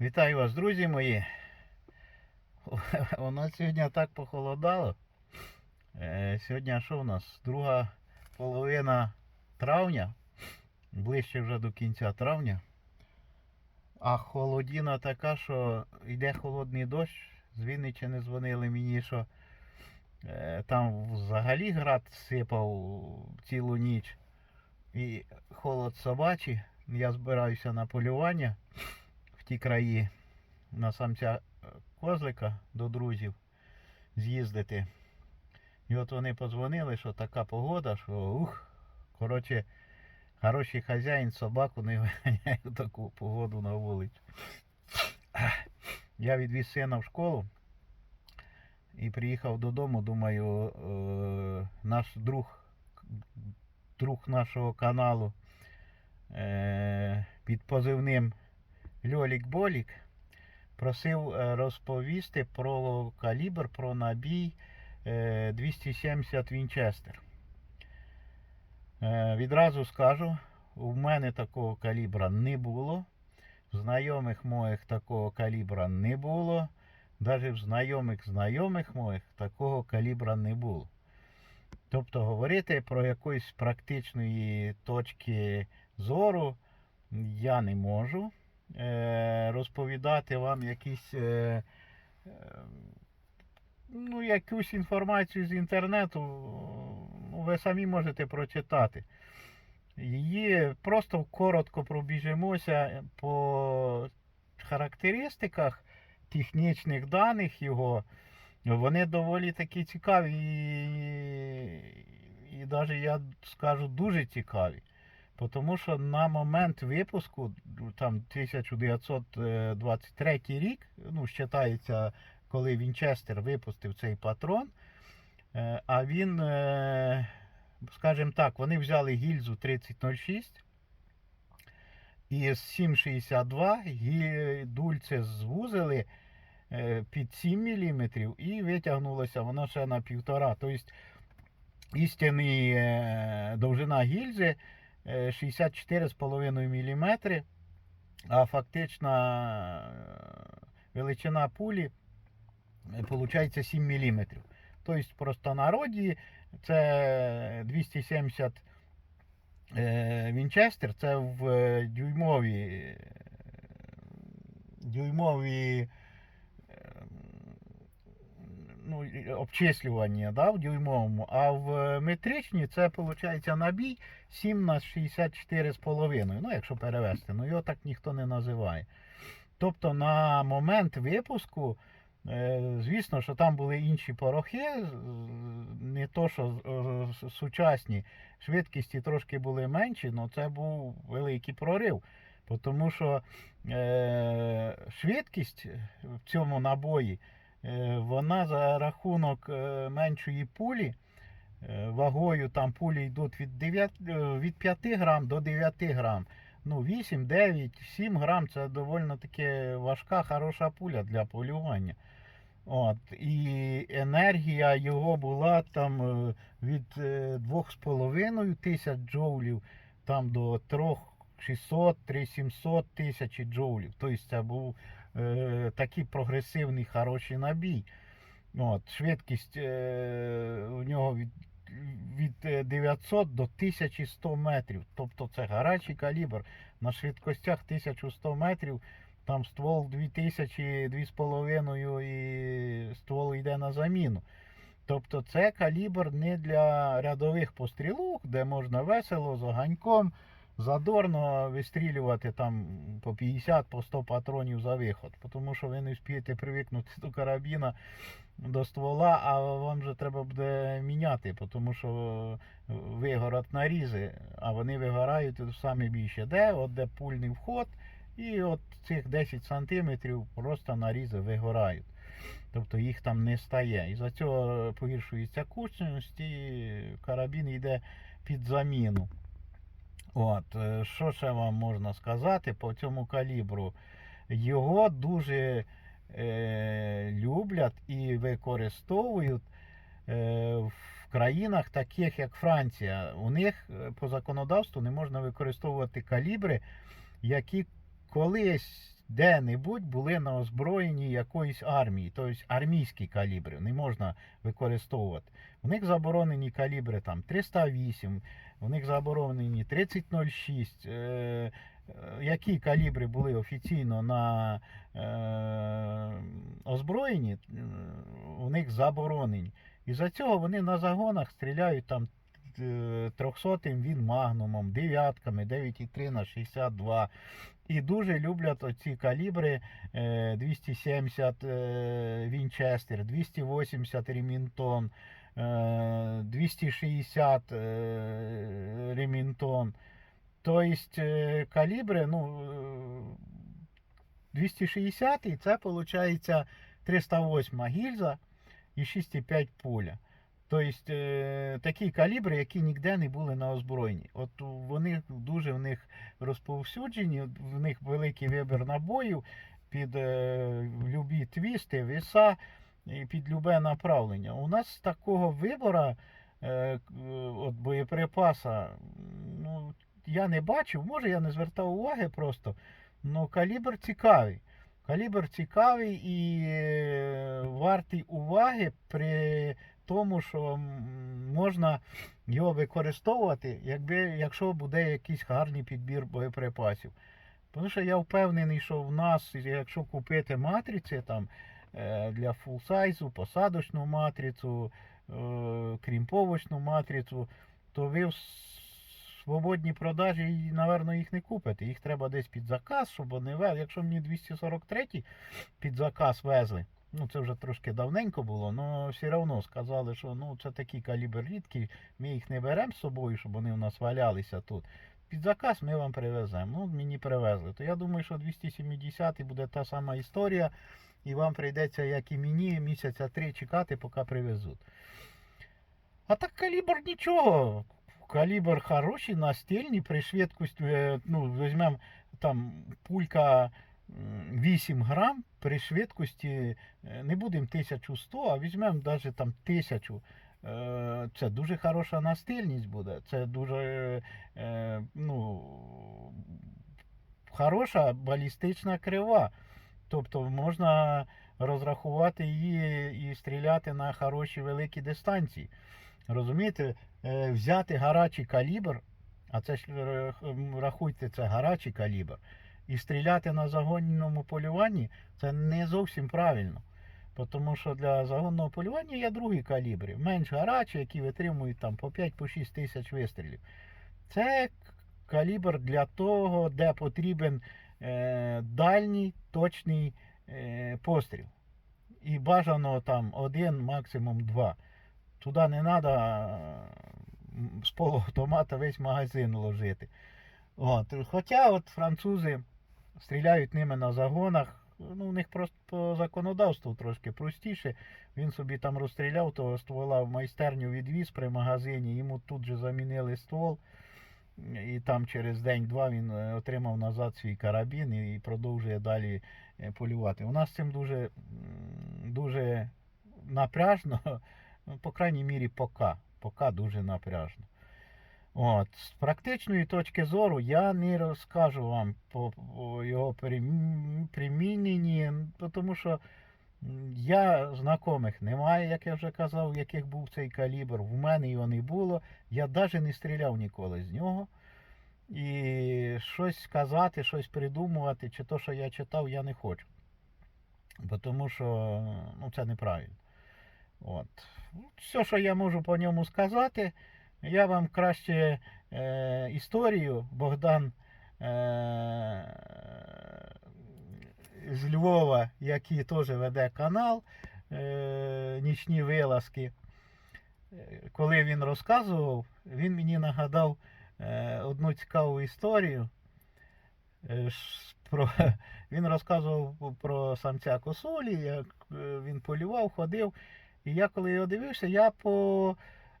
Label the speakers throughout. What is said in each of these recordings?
Speaker 1: Вітаю вас, друзі мої. У нас сьогодні так похолодало. Е, Сьогодні що у нас? Друга половина травня, ближче вже до кінця травня. А холодіна така, що йде холодний дощ. З Вінниччини дзвонили мені, що е, там взагалі град сипав цілу ніч. І холод собачий. Я збираюся на полювання в ті краї на самця е, козлика до друзів з'їздити. І от вони подзвонили, що така погода, що ух, коротше, хороший хазяїн собаку не виганяє таку погоду на вулицю. Я відвіз сина в школу і приїхав додому, думаю, е, наш друг, друг нашого каналу е, під позивним Льолік Болік просив е, розповісти про калібр, про набій е, 270 Вінчестер. Е, Відразу скажу, у мене такого калібра не було. В знайомих моїх такого калібра не було. Навіть в знайомих знайомих моїх такого калібра не було. Тобто говорити про якоїсь практичної точки зору я не можу. Е, розповідати вам якісь, е, е, ну, якусь інформацію з інтернету, ну, ви самі можете прочитати. Її просто коротко пробіжимося по характеристиках технічних даних його. Вони доволі такі цікаві і, і навіть я скажу дуже цікаві. Тому що на момент випуску, там 1923 рік, ну, вважається, коли Вінчестер випустив цей патрон, е, а він, е, скажімо так, вони взяли гільзу 3006 і з 7,62 гі- дульце звузили е, під 7 мм і витягнулося воно ще на півтора. Тобто істинний е, довжина гільзи 64,5 мм, а фактична е, величина пулі виходить 7 мм. Тобто, в простонароді це 270 е, Вінчестер, це в е, дюймові, е, дюймові е, ну, обчислювання да, в дюймовому, а в метричній це виходить набій 7 на 64,5, ну якщо перевести, ну його так ніхто не називає. Тобто на момент випуску, е, звісно, що там були інші порохи, не то, що е, сучасні, швидкісті трошки були менші, але це був великий прорив. Тому що е, швидкість в цьому набої Е, вона за рахунок е, меншої пулі, е, вагою там пулі йдуть від, 9, е, від 5 грам до 9 грам. Ну, 8, 9, 7 грам це доволі таки важка, хороша пуля для полювання. От, і енергія його була там е, від е, 2,5 тисяч джоулів там до 3600, 3700 тисяч джоулів. Тобто це був е, такий прогресивний хороший набій. От, швидкість е, у нього від, від е, 900 до 1100 метрів. Тобто це гарячий калібр. На швидкостях 1100 метрів там ствол 2000, 2,5 і ствол йде на заміну. Тобто це калібр не для рядових пострілок, де можна весело, з оганьком, задорно вистрілювати там по 50 по 100 патронів за виход. Тому що ви не вспієте привикнути до карабіна, до ствола, а вам же треба буде міняти, тому що вигорать нарізи, а вони вигорають саме більше. Де? От де пульний вход, і от цих 10 сантиметрів просто нарізи вигорають. Тобто їх там не стає. І за цього погіршується кучність і карабін йде під заміну. От, е, що ще вам можна сказати по цьому калібру? Його дуже е, люблять і використовують е, в країнах, таких як Франція. У них е, по законодавству не можна використовувати калібри, які колись де-небудь були на озброєнні якоїсь армії, тобто армійські калібри, не можна використовувати. У них заборонені калібри там 308, у них заборонені 3006. Е, е, які калібри були офіційно на е, озброєнні, е, у них заборонені. І за цього вони на загонах стріляють там е, 300 він магнумом, дев'ятками, 9,3 на 62. І дуже люблять оці калібри е, 270 е, Вінчестер, 280 Ремінтон, е, 260 е, Ремінтон. Тобто е, калібри, ну, е, 260 це виходить 308 гільза і 6,5 пуля. Тобто е, такі калібри, які ніде не були на озброєнні. От вони дуже в них розповсюджені, в них великий вибір набоїв під е, любі твісти, віса під любе направлення. У нас такого вибору е, от боєприпаса, ну, я не бачив, може я не звертав уваги просто. Ну, калібр цікавий. Калібр цікавий і е, вартий уваги при тому, що можна його використовувати, якби, якщо буде якийсь гарний підбір боєприпасів. Тому що я впевнений, що в нас, якщо купити матриці там, для фулсайзу, посадочну матрицю, е, крімповочну матрицю, то ви в свободній продажі, напевно, їх не купите. Їх треба десь під заказ, щоб вони везли. Якщо мені 243 під заказ везли, ну це вже трошки давненько було, але все одно сказали, що ну, це такий калібр рідкий, ми їх не беремо з собою, щоб вони у нас валялися тут. Під заказ ми вам привеземо. Ну, мені привезли. То я думаю, що 270 буде та сама історія, і вам прийдеться, як і мені, місяця три чекати, поки привезуть. А так калібр нічого. Калібр хороший, настільний, при швидкості, е, ну, візьмемо там пулька 8 грам, при швидкості е, не будемо 1100, а візьмемо навіть там 1000. Е, Це дуже хороша настильність буде. Це дуже ну, хороша балістична крива. Тобто можна розрахувати її і стріляти на хороші великі дистанції. Розумієте, Е, взяти гарячий калібр, а це ж е, рахуйте, це гарячий калібр, і стріляти на загонному полюванні це не зовсім правильно. Тому що для загонного полювання є другі калібри, менш гарячі, які витримують там по 5-6 тисяч вистрілів. Це калібр для того, де потрібен дальній точний е, постріл. І бажано там один, максимум два. Туди не треба з полуавтомата весь магазин ложити. От. Хоча от французи стріляють ними на загонах. Ну, у них просто по законодавству трошки простіше. Він собі там розстріляв того ствола в майстерню відвіз при магазині, йому тут же замінили ствол. І там через день-два він е, отримав назад свій карабін і продовжує далі е, полювати. У нас цим дуже, дуже напряжно, ну, по крайній мірі, пока. Пока дуже напряжно. От. З практичної точки зору я не розкажу вам по, його примі- приміненні, тому що я знайомих немає, як я вже казав, яких був цей калібр. В мене його не було. Я навіть не стріляв ніколи з нього. І щось сказати, щось придумувати, чи то, що я читав, я не хочу. Бо тому що ну, це неправильно. От. Все, що я можу по ньому сказати, я вам краще е, історію Богдан е, з Львова, який теж веде канал е, Нічні вилазки. Е, Коли він розказував, він мені нагадав е, одну цікаву історію. Е, Про, він розказував про самця косулі, як е, він полював, ходив. І я коли його дивився, я по,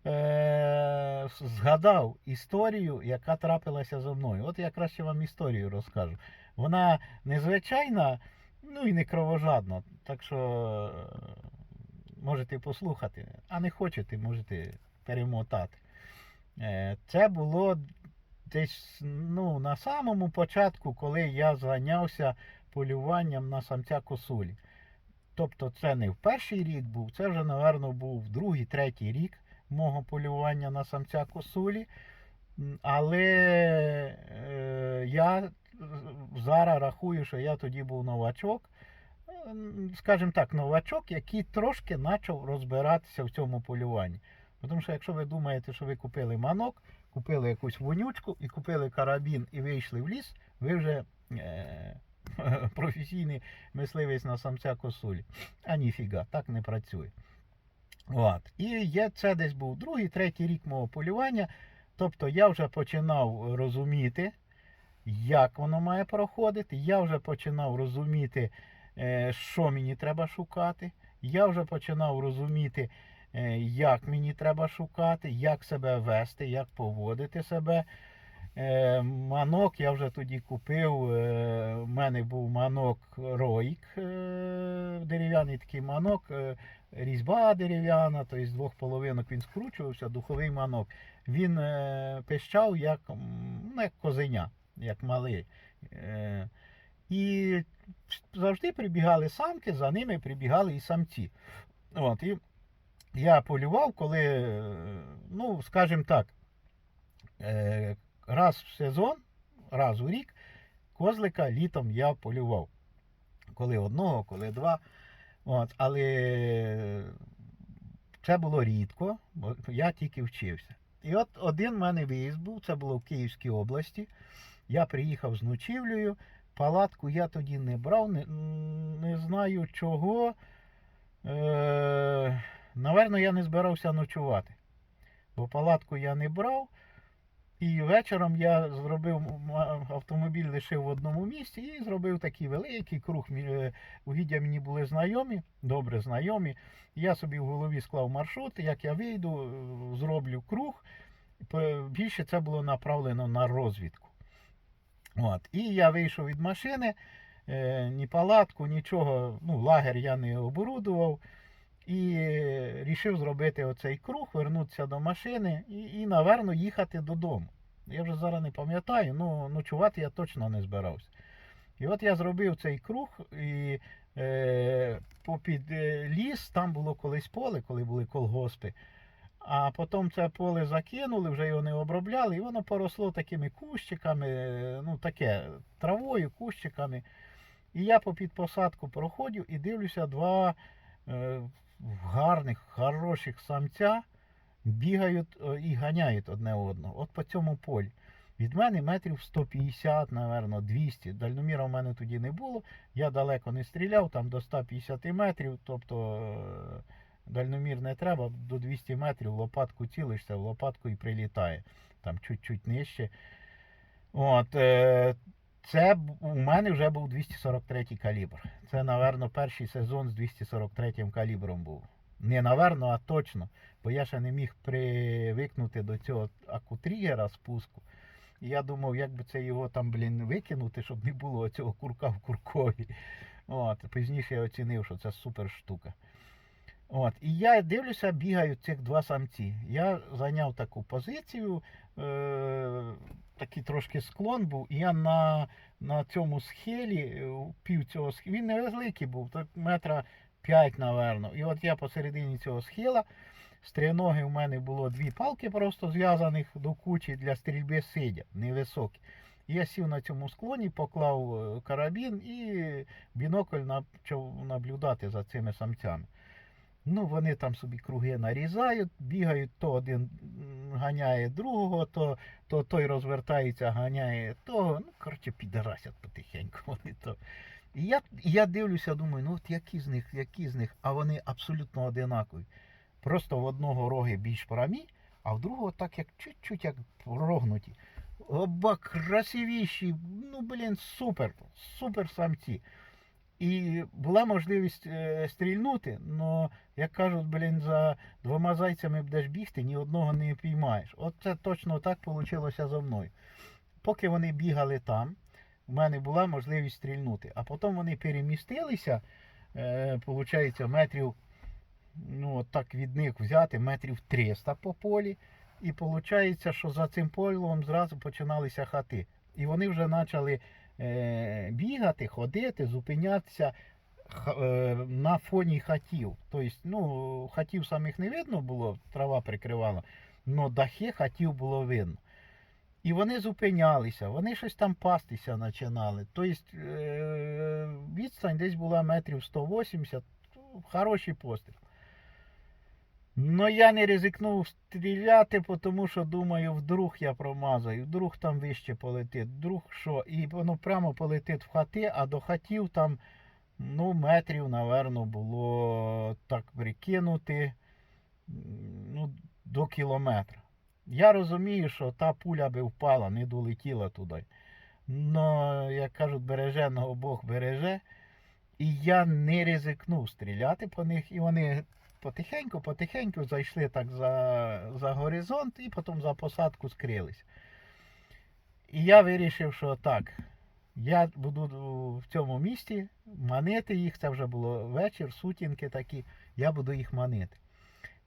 Speaker 1: е, згадав історію, яка трапилася зі мною. От я краще вам історію розкажу. Вона незвичайна, ну і не кровожадна. Так що е, можете послухати, а не хочете, можете перемотати. Е, Це було десь ну, на самому початку, коли я зайнявся полюванням на самця косулі. Тобто це не в перший рік був, це вже, напевно, був другий, третій рік мого полювання на самця косулі. Але е, я зараз рахую, що я тоді був новачок. Скажімо так, новачок, який трошки почав розбиратися в цьому полюванні. Тому що якщо ви думаєте, що ви купили манок, купили якусь вонючку і купили карабін і вийшли в ліс, ви вже е, професійний мисливець на самця косулі. А ніфіга, так не працює. От. І є, це десь був другий, третій рік мого полювання. Тобто я вже починав розуміти, як воно має проходити. Я вже починав розуміти, е, що мені треба шукати. Я вже починав розуміти, е, як мені треба шукати, як себе вести, як поводити себе. Е, Манок я вже тоді купив. У мене був манок Роїк, дерев'яний такий манок, різьба дерев'яна, тобто з двох половинок він скручувався, духовий манок. Він пищав як, ну, як козеня, як малий. Е, І завжди прибігали самки, за ними прибігали і самці. От, і я полював, коли, ну, скажімо так, е, раз в сезон, раз у рік, козлика літом я полював. Коли одного, коли два. От, але це було рідко, бо я тільки вчився. І от один в мене виїзд був, це було в Київській області. Я приїхав з ночівлею. Палатку я тоді не брав, не, не знаю чого. Е, Наверно, я не збирався ночувати. Бо палатку я не брав. І вечором я зробив автомобіль лишив в одному місці і зробив такий великий круг. Е, Угіддя мені були знайомі, добре знайомі. Я собі в голові склав маршрут, як я вийду, е, зроблю круг. Більше це було направлено на розвідку. От. І я вийшов від машини, е, ні палатку, нічого, ну, лагер я не оборудував. І рішив зробити оцей круг, вернутися до машини і, і наверно, їхати додому. Я вже зараз не пам'ятаю, ну ночувати я точно не збирався. І от я зробив цей круг і е, попід е, ліс, там було колись поле, коли були колгоспи. А потім це поле закинули, вже його не обробляли, і воно поросло такими кущиками, ну таке, травою, кущиками. І я попід посадку проходжу і дивлюся два е, гарних, хороших самця бігають е, і ганяють одне одного. От по цьому полі. Від мене метрів 150, напевно, 200. Дальноміра в мене тоді не було. Я далеко не стріляв, там до 150 метрів, тобто е, дальномір не треба, до 200 метрів лопатку цілишся, в лопатку і прилітає. Там чуть-чуть нижче. От, е, це у мене вже був 243 калібр. Це, напевно, перший сезон з 243 калібром був. Не наверно, а точно. Бо я ще не міг привикнути до цього акутрігера спуску. І я думав, як би це його там, блін, викинути, щоб не було цього курка в куркові. От, пізніше я оцінив, що це супер штука. От, і я дивлюся, бігають цих два самці. Я зайняв таку позицію, е, такий трошки склон був, і я на, на цьому схилі, е, пів цього схилу, він невеликий був, так метра 5, напевно. І от я посередині цього схила, з триноги в мене було дві палки просто зв'язаних до кучі для стрільби сидя, невисокі. Я сів на цьому склоні, поклав е, карабін і бінокль почав наблюдати за цими самцями. Ну, вони там собі круги нарізають, бігають, то один ганяє другого, то, то той розвертається, ганяє того. Ну, коротше, підарасять потихеньку вони то. І я, я дивлюся, думаю, ну от які з них, які з них, а вони абсолютно одинакові. Просто в одного роги більш прямі, а в другого так як чуть-чуть як прогнуті. Оба красивіші, ну блін, супер, супер самці. І була можливість е, стрільнути, але, як кажуть, блін, за двома зайцями будеш бігти, ні одного не піймаєш. От це точно так вийшло за мною. Поки вони бігали там, у мене була можливість стрільнути. А потім вони перемістилися, е, виходить, метрів, ну, от так від них взяти, метрів 300 по полі. І виходить, що за цим полем зразу починалися хати. І вони вже почали е, бігати, ходити, зупинятися е, на фоні хатів. Тобто, ну, хатів самих не видно було, трава прикривала, але дахи хатів було видно. І вони зупинялися, вони щось там пастися починали. Тобто е, відстань десь була метрів 180, ну, хороший постріл. Ну я не ризикнув стріляти, тому що думаю, вдруг я промазаю, вдруг там вище полетить, вдруг що. І воно прямо полетить в хати, а до хатів там ну, метрів, напевно, було так прикинути ну, до кілометра. Я розумію, що та пуля би впала, не долетіла туди. Но, як кажуть, береженого Бог береже. І я не ризикнув стріляти по них, і вони потихеньку, потихеньку зайшли так за, за горизонт і потім за посадку скрились. І я вирішив, що так, я буду в цьому місті манити їх, це вже було вечір, сутінки такі, я буду їх манити.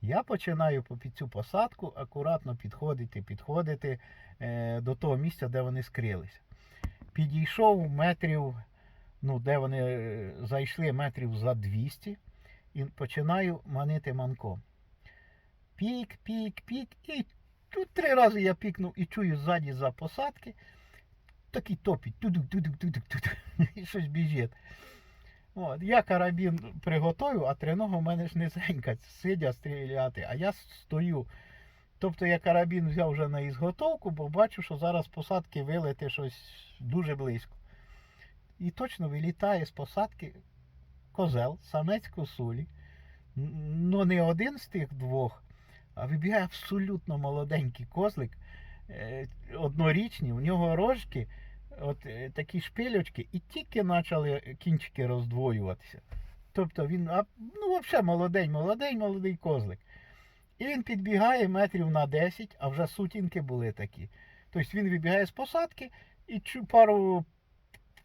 Speaker 1: Я починаю під цю посадку акуратно підходити, підходити е, до того місця, де вони скрилися. Підійшов метрів, ну, де вони е, зайшли метрів за 200 і починаю манити манком. Пік, пік, пік. І тут три рази я пікнув і чую ззаді за посадки. Такий топіть. Тудук, тудук, тудук, тудук. І щось біжить. От, я карабін приготую, а тринога в мене ж низенька, сидя стріляти, а я стою. Тобто я карабін взяв вже на ізготовку, бо бачу, що зараз посадки вилети щось дуже близько. І точно вилітає з посадки козел, самець косулі. Ну не один з тих двох, а вибігає абсолютно молоденький козлик, е, однорічний, у нього рожки, от е, такі шпилючки, і тільки почали кінчики роздвоюватися. Тобто він ну, взагалі молодень, молодень, молодий козлик. І він підбігає метрів на 10, а вже сутінки були такі. Тобто він вибігає з посадки і пару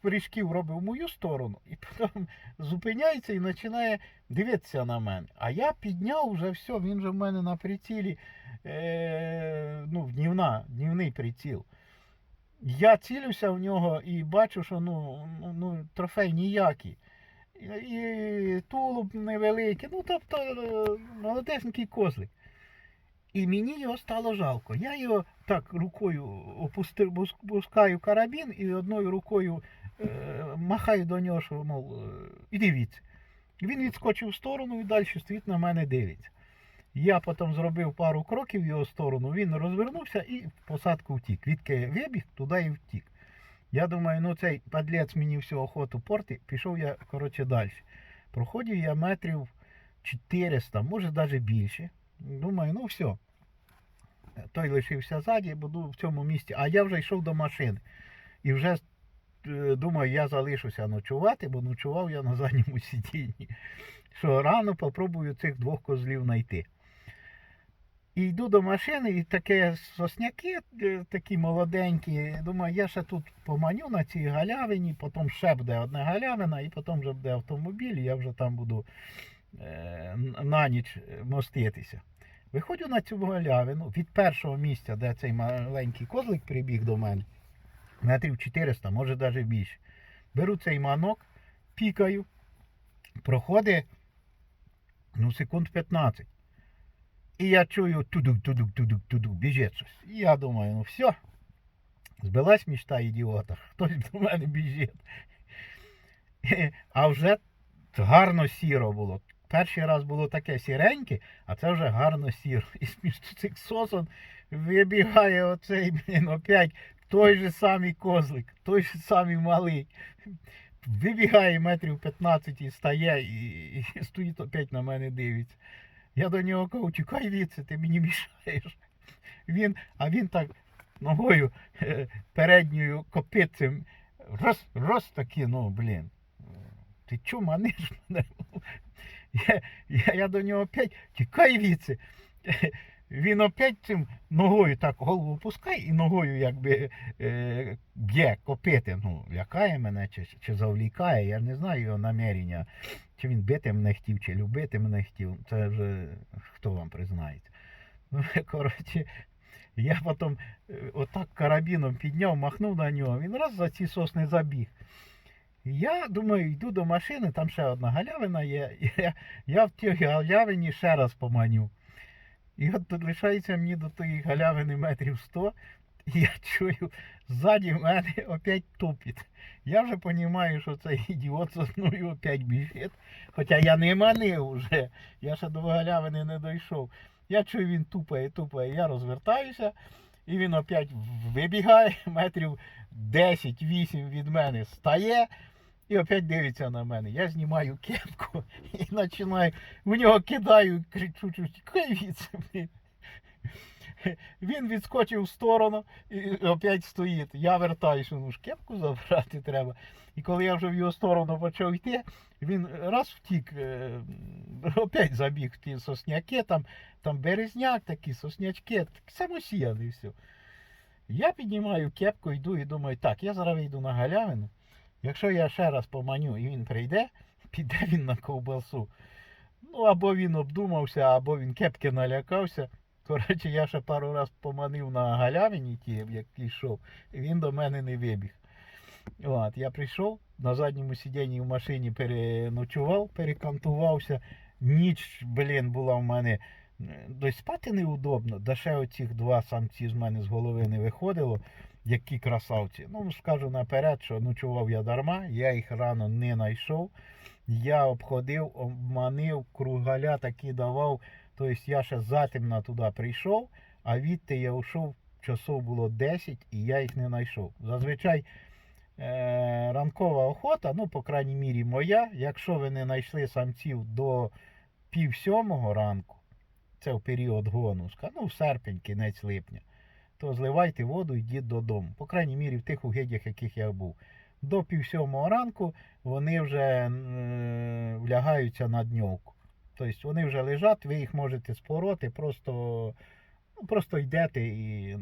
Speaker 1: прыжків робить в мою сторону, і потім зупиняється і починає дивитися на мене. А я підняв вже все, він же в мене на прицілі, е, ну, днівна, днівний приціл. Я цілюся в нього і бачу, що ну, ну, ну, трофей ніякий. І, тулуб невеликий, ну тобто е, молодесенький козлик. І мені його стало жалко. Я його так рукою опустив, пускаю карабін і одною рукою махаю до нього, що, мов, е, і дивіться. Він відскочив в сторону і далі стоїть на мене дивиться. Я потім зробив пару кроків в його сторону, він розвернувся і в посадку втік. Відки вибіг, туди і втік. Я думаю, ну цей падлець мені всю охоту порти, пішов я, коротше, далі. Проходив я метрів 400, може навіть більше. Думаю, ну все. Той лишився ззаді, буду в цьому місці, а я вже йшов до машини. І вже е, думаю, я залишуся ночувати, бо ночував я на задньому сидінні. Що рано попробую цих двох козлів знайти. І йду до машини, і таке сосняки е, такі молоденькі. Думаю, я ще тут поманю на цій галявині, потім ще буде одна галявина, і потім вже буде автомобіль, і я вже там буду е, на ніч моститися. Виходжу на цю галявину від першого місця, де цей маленький козлик прибіг до мене, метрів 400, може навіть більше. Беру цей манок, пікаю, проходить ну, секунд 15. І я чую тудук, тудук, тудук, тудук, біжить щось. І я думаю, ну все, збилась мечта ідіота, хтось до мене біжить. А вже гарно сіро було. Перший раз було таке сіреньке, а це вже гарно сіро. І з між цих сосон вибігає оцей, блін, опять той же самий козлик, той же самий малий. Вибігає метрів 15 і стає, і, і стоїть опять на мене дивиться. Я до нього кажу, чекай віце, ти мені мішаєш. Він, а він так ногою е, передньою копитцем роз, роз таки, ну, блін. Ти чо маниш мене? Я, я, я до нього опять тікай віце. Він опять цим ногою так голову пускає і ногою якби е, б'є копити. Ну, лякає мене чи, чи завлікає, я не знаю його намірення. Чи він бити мене хотів, чи любити мене хотів. Це вже хто вам признається. Ну, коротше, Я потім е, отак карабіном підняв, махнув на нього. Він раз за ці сосни забіг. Я думаю, йду до машини, там ще одна галявина є. Я, я в тій галявині ще раз поманю. І от лишається мені до тої галявини метрів 100, і я чую, ззаді мене опять тупіт. Я вже розумію, що цей ідіот за мною опять біжить. Хоча я не манив вже, я ще до галявини не дійшов. Я чую, він тупає, тупає, я розвертаюся, і він опять вибігає метрів 10-8 від мене стає. І опять дивиться на мене. Я знімаю кепку і починаю в нього кидаю, кричу, чу, тікай від Він відскочив в сторону і опять стоїть. Я вертаюся, ну ж кепку забрати треба. І коли я вже в його сторону почав йти, він раз втік, е, опять забіг в ті сосняки, там, там березняк такі, соснячки, самосіяний все. Я піднімаю кепку, йду і думаю, так, я зараз вийду на галявину. Якщо я ще раз поманю і він прийде, піде він на ковбасу. Ну, або він обдумався, або він кепки налякався. Коротше, я ще пару раз поманив на галявині, як йшов, і він до мене не вибіг. От, я прийшов, на задньому сидінні в машині переночував, перекантувався. Ніч, блін, була в мене. Дось спати неудобно, да ще оцих два самці з мене з голови не виходило, які красавці. Ну, скажу наперед, що ночував я дарма, я їх рано не знайшов. Я обходив, обманив, кругаля такі давав. Тобто я ще затемно туди прийшов, а відти я йшов, часов було 10 і я їх не знайшов. Зазвичай е- ранкова охота, ну, по крайній мірі, моя, якщо ви не знайшли самців до пів сьомого ранку, це в період гону, ну, в серпень, кінець липня, то зливайте воду йдіть додому. По крайній мірі в тих угіддях, яких я був. До пів сьомого ранку вони вже е, влягаються на дньовку. Тобто вони вже лежать, ви їх можете спороти, просто, ну, просто йдете і е,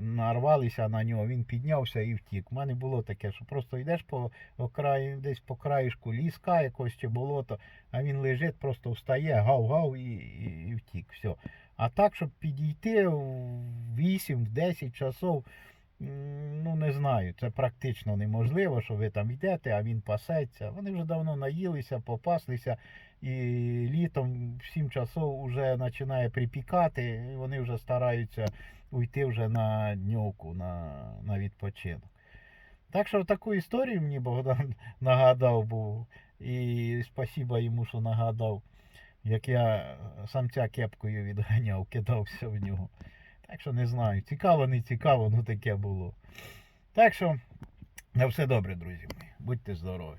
Speaker 1: нарвалися на нього, він піднявся і втік. У мене було таке, що просто йдеш по окраї, десь по краєшку ліска якось чи болото, а він лежить, просто встає, гав-гав і, і, і втік. Все. А так, щоб підійти в 8-10 часов, ну не знаю, це практично неможливо, що ви там йдете, а він пасеться. Вони вже давно наїлися, попаслися, і літом в 7 часов вже починає припікати, і вони вже стараються уйти вже на днювку, на, на відпочинок. Так що таку історію мені Богдан нагадав був. І спасіба йому, що нагадав, як я самця кепкою відганяв, кидався в нього. Так що не знаю, цікаво, не цікаво, ну таке було. Так що, на все добре, друзі мої. Будьте здорові.